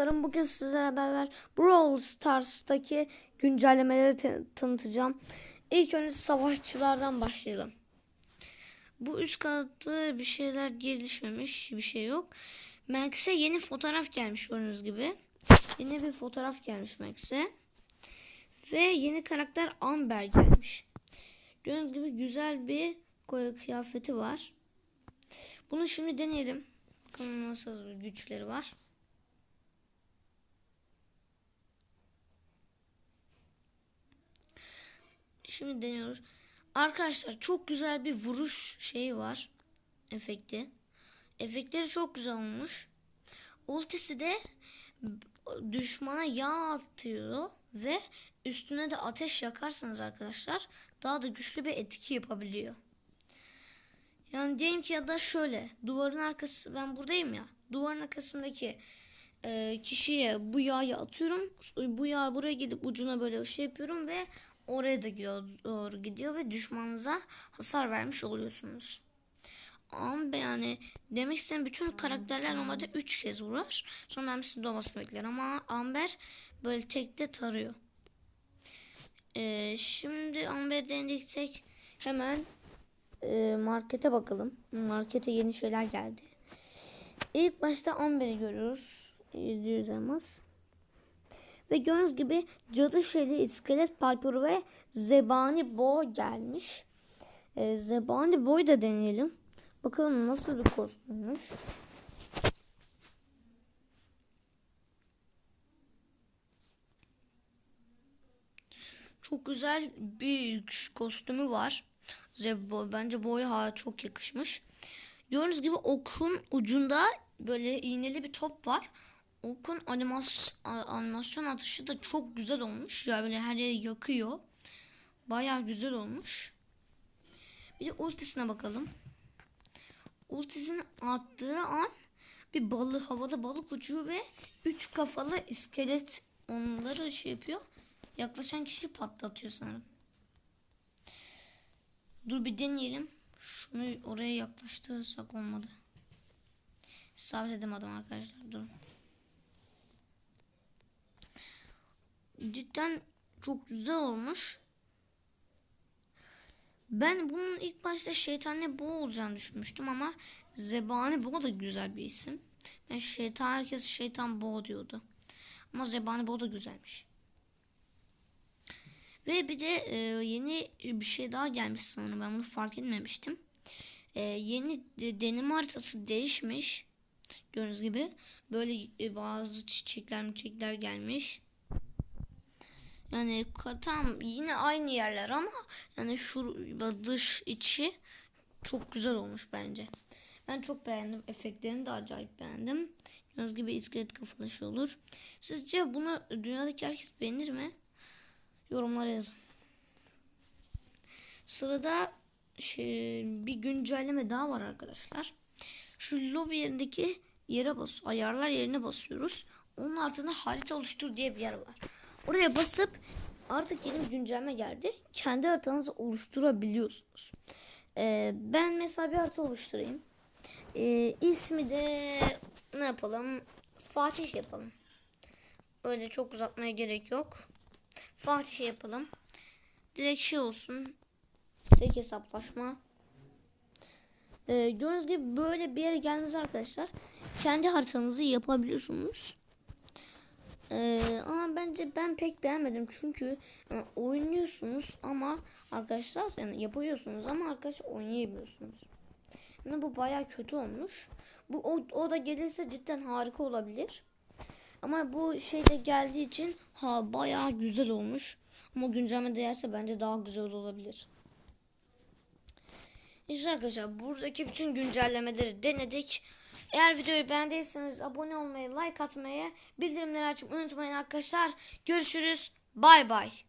dostlarım bugün sizlere beraber Brawl Stars'taki güncellemeleri tanıtacağım. İlk önce savaşçılardan başlayalım. Bu üst katta bir şeyler gelişmemiş, bir şey yok. Max'e yeni fotoğraf gelmiş gördüğünüz gibi. Yeni bir fotoğraf gelmiş Max'e. Ve yeni karakter Amber gelmiş. Gördüğünüz gibi güzel bir kıyafeti var. Bunu şimdi deneyelim. Bakalım nasıl güçleri var. Şimdi deniyoruz. Arkadaşlar çok güzel bir vuruş şeyi var. Efekti. Efektleri çok güzel olmuş. Ultisi de düşmana yağ atıyor ve üstüne de ateş yakarsanız arkadaşlar daha da güçlü bir etki yapabiliyor. Yani diyelim ki ya da şöyle duvarın arkası ben buradayım ya duvarın arkasındaki e, kişiye bu yağı atıyorum bu yağ buraya gidip ucuna böyle şey yapıyorum ve oraya da gidiyor, doğru gidiyor ve düşmanınıza hasar vermiş oluyorsunuz. Ama yani demek istediğim bütün karakterler normalde 3 kez vurar. Sonra mermisinin dolmasını bekler ama Amber böyle tekte tarıyor. Ee, şimdi Amber denediksek hemen e, markete bakalım. Markete yeni şeyler geldi. İlk başta Amber'i görüyoruz. 700 elmas. Ve gördüğünüz gibi cadı şeli, iskelet palpuru ve zebani boy gelmiş. E, zebani boy da deneyelim. Bakalım nasıl bir kostümmüş. Çok güzel bir kostümü var. Zebo, bence boya çok yakışmış. Gördüğünüz gibi okun ucunda böyle iğneli bir top var. Okun animas, animasyon atışı da çok güzel olmuş. Ya böyle her yeri yakıyor. Baya güzel olmuş. Bir de ultisine bakalım. Ultisini attığı an bir balık havada balık uçuyor ve üç kafalı iskelet onları şey yapıyor. Yaklaşan kişiyi patlatıyor sanırım. Dur bir deneyelim. Şunu oraya yaklaştırırsak olmadı. Sabit edemedim arkadaşlar. Dur. Cidden çok güzel olmuş. Ben bunun ilk başta şeytanlı bu olacağını düşünmüştüm ama Zebani Bo da güzel bir isim. Ben şeytan herkes şeytan Bo diyordu. Ama Zebani Bo da güzelmiş. Ve bir de e, yeni bir şey daha gelmiş sanırım. Ben bunu fark etmemiştim. E, yeni de, deneme haritası değişmiş. Gördüğünüz gibi. Böyle e, bazı çiçekler çiçekler gelmiş. Yani tam yine aynı yerler ama yani şu dış içi çok güzel olmuş bence. Ben çok beğendim. Efektlerini de acayip beğendim. Gördüğünüz gibi iskelet kafalı şey olur. Sizce bunu dünyadaki herkes beğenir mi? Yorumlara yazın. Sırada şey, bir güncelleme daha var arkadaşlar. Şu lobi yerindeki yere bas, ayarlar yerine basıyoruz. Onun altında harita oluştur diye bir yer var. Oraya basıp artık yeni bir güncelleme geldi. Kendi haritanızı oluşturabiliyorsunuz. Ee, ben mesela bir harita oluşturayım. Ee, ismi de ne yapalım? Fatih yapalım. Öyle çok uzatmaya gerek yok. Fatih yapalım. Direkt şey olsun. Tek hesaplaşma. Ee, gördüğünüz gibi böyle bir yere geldiniz arkadaşlar. Kendi haritanızı yapabiliyorsunuz. Ee, bence ben pek beğenmedim çünkü yani oynuyorsunuz ama arkadaşlar yani yapıyorsunuz ama arkadaşlar oynayamıyorsunuz. Yani bu baya kötü olmuş. Bu o, o da gelirse cidden harika olabilir. Ama bu şeyde geldiği için ha baya güzel olmuş. Ama güncelleme değerse bence daha güzel olabilir. İşte arkadaşlar buradaki bütün güncellemeleri denedik. Eğer videoyu beğendiyseniz abone olmayı, like atmayı, bildirimleri açmayı unutmayın arkadaşlar. Görüşürüz. Bay bay.